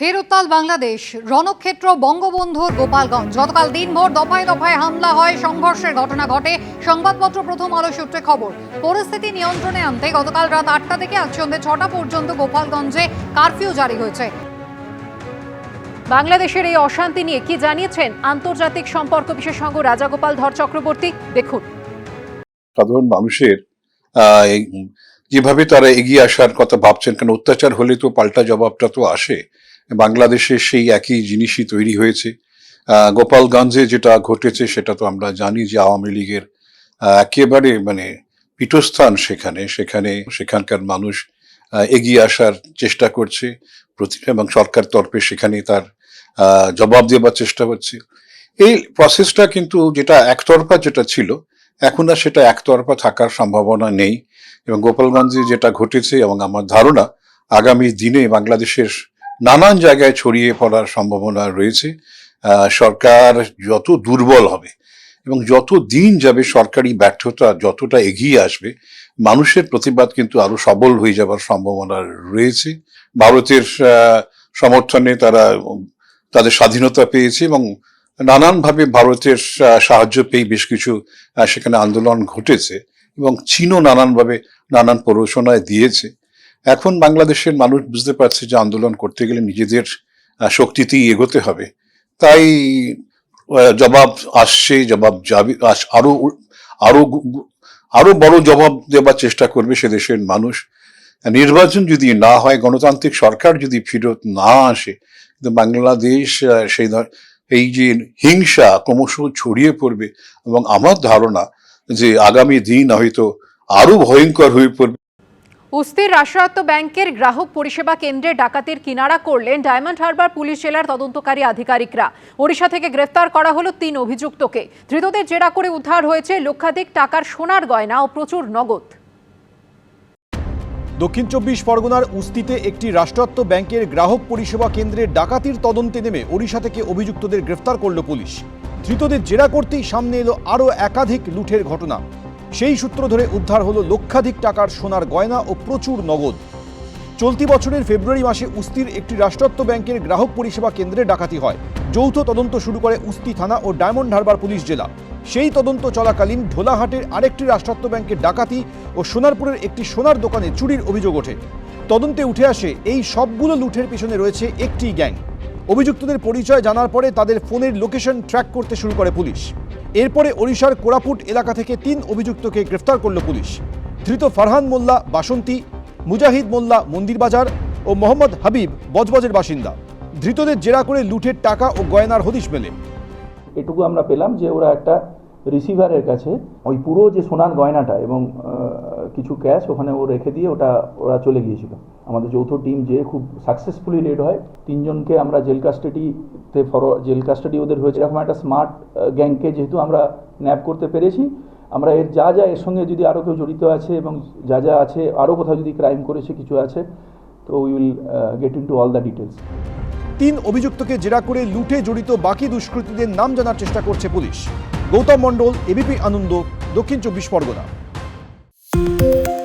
ফের উত্তাল বাংলাদেশ। রণক্ষেত্র বঙ্গবন্ধুর গোপালগঞ্জ। গতকাল দিনভর দফায় দফায় হামলা হয়। সংঘর্ষের ঘটনা ঘটে। সংবাদপত্র প্রথম আলো সূত্রে খবর, পরিস্থিতি নিয়ন্ত্রণে আনতে গতকাল রাত আটটা থেকে আজ সন্ধ্যে ছটা পর্যন্ত গোপালগঞ্জে কারফিউ জারি হয়েছে। বাংলাদেশের এই অশান্তি নিয়ে কি জানিয়েছেন আন্তর্জাতিক সম্পর্ক বিশেষজ্ঞ রাজাগোপাল ধর চক্রবর্তী? দেখুন। সাধারণ মানুষের যেভাবে তারা এগিয়ে আসার কথা ভাবছেন কারণ অত্যাচার হলে তো পাল্টা জবাবটা তো আসে। বাংলাদেশে সেই একই জিনিসই তৈরি হয়েছে। গোপালগঞ্জে যেটা ঘটেছে সেটা তো আমরা জানি যে আওয়ামী লীগের একেবারে মানে পীঠস্থান সেখানে সেখানে সেখানকার মানুষ এগিয়ে আসার চেষ্টা করছে। এবং সরকার তরফে সেখানে তার জবাব দেওয়ার চেষ্টা হচ্ছে। এই প্রসেসটা কিন্তু যেটা একতরফা যেটা ছিল, এখন আর সেটা একতরফা থাকার সম্ভাবনা নেই। এবং গোপালগঞ্জে যেটা ঘটেছে এবং আমার ধারণা, আগামী দিনে বাংলাদেশের নানান জায়গায় ছড়িয়ে পড়ার সম্ভাবনা রয়েছে। সরকার যত দুর্বল হবে এবং যত দিন যাবে সরকারি ব্যর্থতা যতটা এগিয়ে আসবে, মানুষের প্রতিবাদ কিন্তু আরও সবল হয়ে যাবার সম্ভাবনা রয়েছে। ভারতের সমর্থনে তারা, তাদের স্বাধীনতা পেয়েছে এবং নানানভাবে ভারতের সাহায্য পেয়ে বেশ কিছু সেখানে আন্দোলন ঘটেছে এবং চীনও নানানভাবে নানান প্ররোচনায় দিয়েছে। এখন বাংলাদেশের মানুষ বুঝতে পারছে যে আন্দোলন করতে গেলে নিজেদের শক্তিতেই এগোতে হবে। তাই জবাব আসছে, জবাব যাবে আরও আরও আরও বড় জবাব দেবার চেষ্টা করবে সে দেশের মানুষ। নির্বাচন যদি না হয়, গণতান্ত্রিক সরকার যদি ফেরত না আসে, কিন্তু বাংলাদেশ সেই এই যে হিংসা ক্রমশ ছড়িয়ে পড়বে এবং আমার ধারণা যে আগামী দিন হয়তো আরও ভয়ঙ্কর হয়ে পড়বে। উস্তির রাষ্ট্রায়ত্ত ব্যাংকের গ্রাহক পরিষেবা কেন্দ্রে ডাকাতির কিনারা করলেন ডায়মন্ড হারবার পুলিশ জেলার তদন্তকারী আধিকারিকরা। ওড়িশা থেকে গ্রেফতার করা হলো তিন অভিযুক্তকে। ধৃতদের জেরা করে উদ্ধার হয়েছে লক্ষাধিক টাকার সোনার গয়না ও প্রচুর নগদ। দক্ষিণ চব্বিশ পরগনার উস্তিতে একটি রাষ্ট্রায়ত্ত ব্যাংকের গ্রাহক পরিষেবা কেন্দ্রে ডাকাতির তদন্তে নেমে ওড়িশা থেকে অভিযুক্তদের গ্রেফতার করল পুলিশ। ধৃতদের জেরা করতেই সামনে এলো আরও একাধিক লুঠের ঘটনা। সেই সূত্র ধরে উদ্ধার হলো লক্ষাধিক টাকার সোনার গয়না ও প্রচুর নগদ। চলতি বছরের ফেব্রুয়ারি মাসে উস্তির একটি রাষ্ট্রায়ত্ত ব্যাংকের গ্রাহক পরিষেবা কেন্দ্রে ডাকাতি হয়। যৌথ তদন্ত শুরু করে উস্তি থানা ও ডায়মন্ড হারবার পুলিশ জেলা। সেই তদন্ত চলাকালীন ঢোলাহাটের আরেকটি রাষ্ট্রায়ত্ত ব্যাংকের ডাকাতি ও সোনারপুরের একটি সোনার দোকানে চুরির অভিযোগ ওঠে। তদন্তে উঠে আসে, এই সবগুলো লুঠের পিছনে রয়েছে একটি গ্যাং। অভিযুক্তদের পরিচয় জানার পরে তাদের ফোনের লোকেশন ট্র্যাক করতে শুরু করে পুলিশ। এরপরে ওড়িশার কোরাপুট এলাকা থেকে তিন অভিযুক্তকে গ্রেফতার করল পুলিশ। ধৃত ফারহান মোল্লা, বাসন্তী, মুজাহিদ মোল্লা মন্দিরবাজার ও মোহাম্মদ হাবিব বজবজের বাসিন্দা। ধৃতদের জেরা করে লুঠের টাকা ও গয়নার হদিশ মেলে। এটুকু আমরা পেলাম যে ওরা একটা রিসিভারের কাছে ওই পুরো যে সোনার গয়নাটা এবং কিছু ক্যাশ ওখানে ও রেখে দিয়ে ওটা ওরা চলে গিয়েছিল। আমাদের যৌথ টিম যে খুব সাকসেসফুলি রেড হয়, তিনজনকে আমরা জেল কাস্টাডিতে ফর, জেল কাস্টাডি ওদের হয়েছে। এরকম একটা স্মার্ট গ্যাংকে যেহেতু আমরা ন্যাপ করতে পেরেছি, আমরা এর যা যা এর সঙ্গে যদি আরও কেউ জড়িত আছে এবং যা যা আছে আরও কোথাও যদি ক্রাইম করেছে, কিছু আছে, তো we will get into all the the ডিটেলস তিন অভিযুক্তকে জেরা করে লুটে জড়িত বাকি দুষ্কৃতীদের নাম জানার চেষ্টা করছে পুলিশ। গৌতম মণ্ডল এবিপি আনন্দ দক্ষিণ চব্বিশ পরগনা। Música